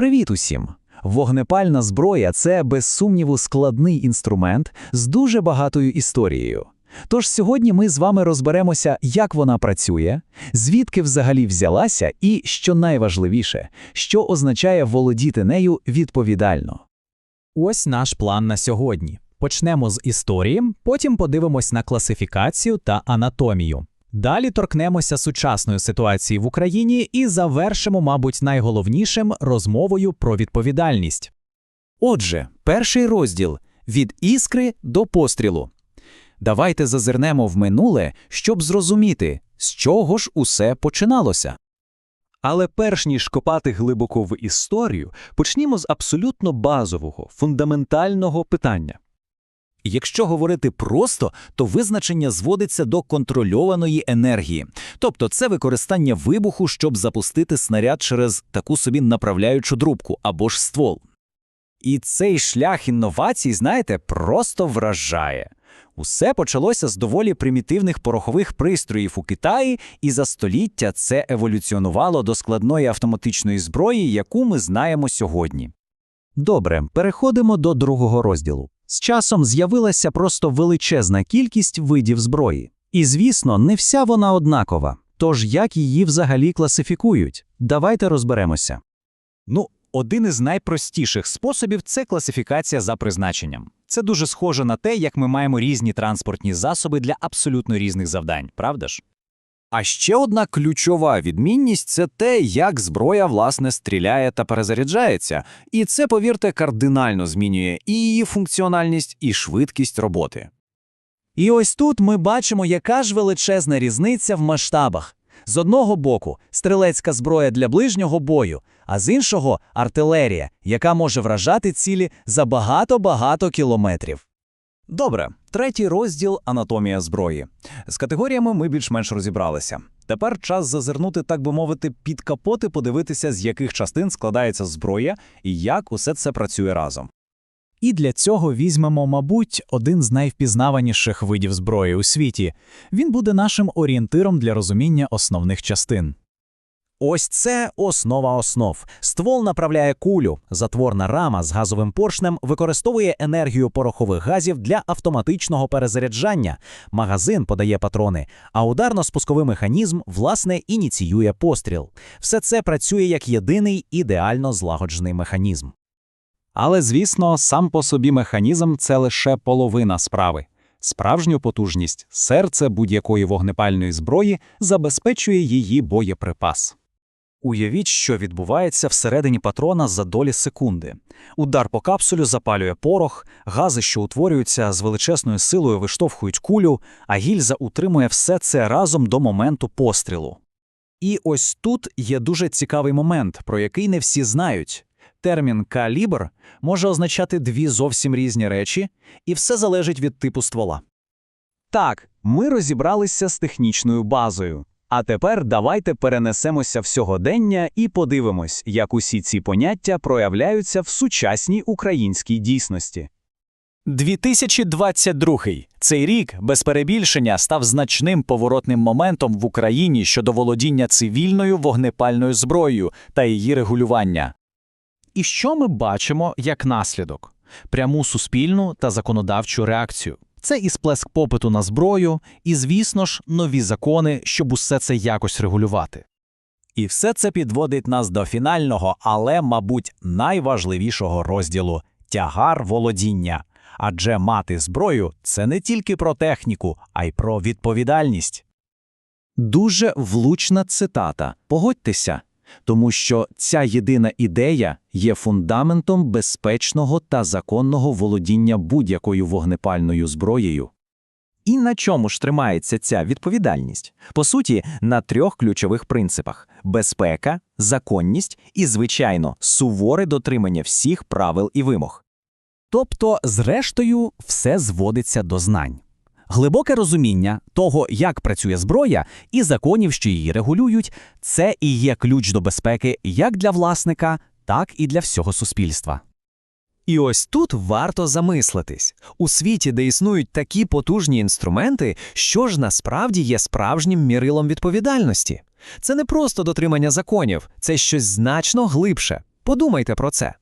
Привіт усім! Вогнепальна зброя це, без сумніву, складний інструмент з дуже багатою історією. Тож сьогодні ми з вами розберемося, як вона працює, звідки взагалі взялася, і, що найважливіше, що означає володіти нею відповідально. Ось наш план на сьогодні. Почнемо з історії, потім подивимось на класифікацію та анатомію. Далі торкнемося сучасної ситуації в Україні і завершимо, мабуть, найголовнішим розмовою про відповідальність. Отже, перший розділ від іскри до пострілу. Давайте зазирнемо в минуле, щоб зрозуміти, з чого ж усе починалося. Але перш ніж копати глибоко в історію, почнімо з абсолютно базового, фундаментального питання. Якщо говорити просто, то визначення зводиться до контрольованої енергії, тобто це використання вибуху, щоб запустити снаряд через таку собі направляючу трубку або ж ствол. І цей шлях інновацій, знаєте, просто вражає. Усе почалося з доволі примітивних порохових пристроїв у Китаї, і за століття це еволюціонувало до складної автоматичної зброї, яку ми знаємо сьогодні. Добре, переходимо до другого розділу. З часом з'явилася просто величезна кількість видів зброї. І, звісно, не вся вона однакова. Тож як її взагалі класифікують? Давайте розберемося. Ну, один із найпростіших способів це класифікація за призначенням. Це дуже схоже на те, як ми маємо різні транспортні засоби для абсолютно різних завдань, правда ж? А ще одна ключова відмінність це те, як зброя власне стріляє та перезаряджається, і це, повірте, кардинально змінює і її функціональність, і швидкість роботи. І ось тут ми бачимо, яка ж величезна різниця в масштабах. З одного боку стрілецька зброя для ближнього бою, а з іншого артилерія, яка може вражати цілі за багато-багато кілометрів. Добре, третій розділ анатомія зброї. З категоріями ми більш-менш розібралися. Тепер час зазирнути, так би мовити, під капот і подивитися, з яких частин складається зброя і як усе це працює разом. І для цього візьмемо, мабуть, один з найвпізнаваніших видів зброї у світі. Він буде нашим орієнтиром для розуміння основних частин. Ось це основа основ. Ствол направляє кулю. Затворна рама з газовим поршнем використовує енергію порохових газів для автоматичного перезаряджання. Магазин подає патрони, а ударно-спусковий механізм, власне, ініціює постріл. Все це працює як єдиний ідеально злагоджений механізм. Але, звісно, сам по собі механізм це лише половина справи. Справжню потужність серце будь-якої вогнепальної зброї забезпечує її боєприпас. Уявіть, що відбувається всередині патрона за долі секунди. Удар по капсулю запалює порох, гази, що утворюються з величезною силою, виштовхують кулю, а гільза утримує все це разом до моменту пострілу. І ось тут є дуже цікавий момент, про який не всі знають. Термін калібр може означати дві зовсім різні речі, і все залежить від типу ствола. Так, ми розібралися з технічною базою. А тепер давайте перенесемося в сьогодення і подивимось, як усі ці поняття проявляються в сучасній українській дійсності. 2022. Цей рік без перебільшення став значним поворотним моментом в Україні щодо володіння цивільною вогнепальною зброєю та її регулювання. І що ми бачимо як наслідок? Пряму суспільну та законодавчу реакцію. Це і сплеск попиту на зброю, і, звісно ж, нові закони, щоб усе це якось регулювати. І все це підводить нас до фінального, але, мабуть, найважливішого розділу тягар володіння. Адже мати зброю це не тільки про техніку, а й про відповідальність. Дуже влучна цитата. Погодьтеся, тому що ця єдина ідея є фундаментом безпечного та законного володіння будь-якою вогнепальною зброєю. І на чому ж тримається ця відповідальність? По суті, на трьох ключових принципах: безпека, законність і, звичайно, суворе дотримання всіх правил і вимог. Тобто, зрештою, все зводиться до знань. Глибоке розуміння того, як працює зброя, і законів, що її регулюють, це і є ключ до безпеки як для власника, так і для всього суспільства. І ось тут варто замислитись у світі, де існують такі потужні інструменти, що ж насправді є справжнім мірилом відповідальності. Це не просто дотримання законів, це щось значно глибше. Подумайте про це.